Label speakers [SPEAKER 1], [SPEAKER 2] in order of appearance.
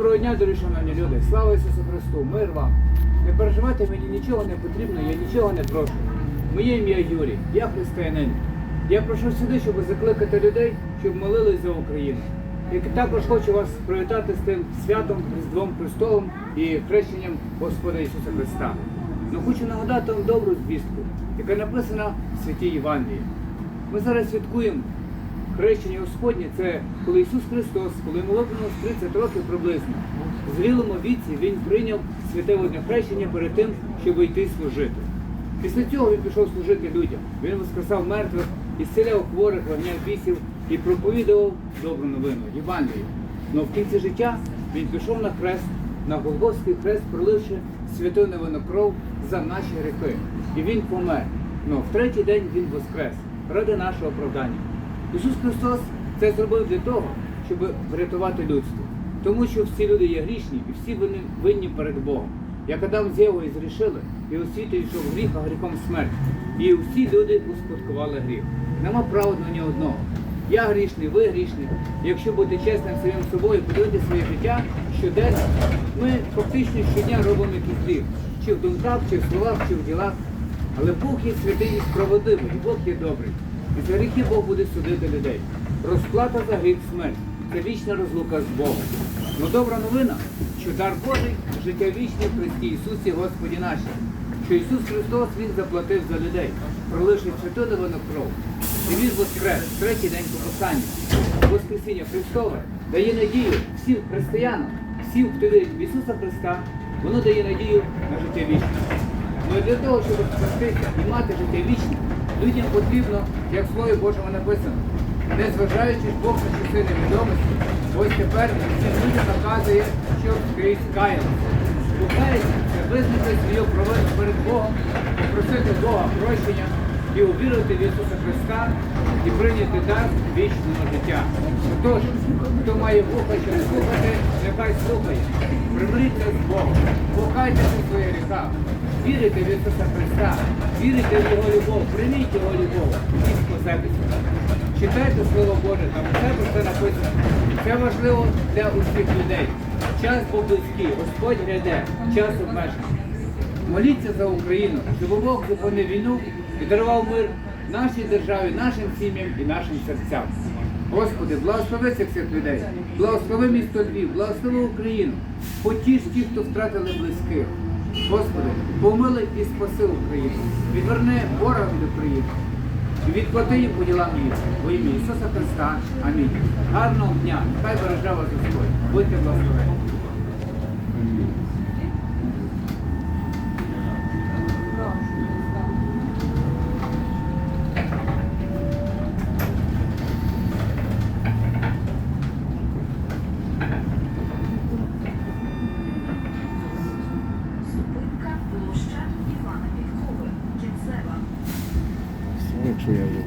[SPEAKER 1] Доброго дня, дорогі шановні люди. Слава Ісусу Христу, мир вам. Не переживайте, мені нічого не потрібно, я нічого не прошу. Моє ім'я Юрій, я християнин. Я прийшов сюди, щоб закликати людей, щоб молились за Україну. І також хочу вас привітати з тим святом, Різдвом Христовим і хрещенням Господа Ісуса Христа. Ну хочу нагадати вам добру звістку, яка написана в святій Євангелії. Ми зараз святкуємо Хрещення Господнє це коли Ісус Христос, коли виповнилось 30 років приблизно, в зрілому віці Він прийняв святе водне хрещення перед тим, щоб йти служити. Після цього він пішов служити людям. Він воскресав мертвих, ісцеляв хворих, вогняв бісів і проповідував добру новину, Євангелію. Но в кінці життя він пішов на хрест, на Голгофський хрест, проливши святу невинну кров за наші гріхи. І він помер. Но в третій день він воскрес ради нашого оправдання. Ісус Христос це зробив для того, щоб врятувати людство. Тому що всі люди є грішні і всі вони винні перед Богом. Як Адам з Євою зрішили, і у світі йшов гріх, а гріхом смерть. І всі люди успадкували гріх. Нема праведного ні одного. Я грішний, ви грішні. Якщо бути чесним самим собою, подивитися своє життя щоденно, ми фактично щодня робимо якийсь гріх. Чи в думках, чи в словах, чи в ділах. Але Бог є святий і справедливий, і Бог є добрий. І за гріхи Бог буде судити людей. Розплата за гріх смерть це вічна розлука з Богом. Ну добра новина, що дар Божий життя вічне в Христі Ісусі Господі нашій. Що Ісус Христос Він заплатив за людей, проливши невинну кров. І Він воскрес третій день по. Воскресіння Христове дає надію всім християнам, всім, хто вірить в Ісуса Христа, воно дає надію на життя вічне. Ну для того, щоб спастися і мати життя вічне, людям потрібно, як в Слові Божому написано, не зважаючи ж Бог на часи невідомості, ось тепер всім людям наказує, що скрізь каялися. Покаятися це визнати свою провину перед Богом, попросити Бога прощення і увірувати в Ісуса Христа і прийняти дар вічного життя. Тож, хто має вуха, щоб слухати, нехай слухає. Примиріться з Богом, покайтеся в своїх гріхах, вірите в Ісуса Христа, вірите в Його любов, прийміть Його любов і спасайтеся. Читайте Слово Боже, там все про це написано. Це важливо для усіх людей. Час був близький, Господь гряде, час обмежений. Моліться за Україну, щоб Бог зупинив війну і дарував мир нашій державі, нашим сім'ям і нашим серцям. Господи, благослови цих людей, благослови місто Львів, благослови Україну, потіш тих, хто втратили близьких. Господи, помилуй і спаси Україну, відверни ворога від України і відплати їм по ділам їх. Во ім'я Ісуса Христа. Амінь. Гарного дня, хай береже вас Господь. Будьте благословені.
[SPEAKER 2] trio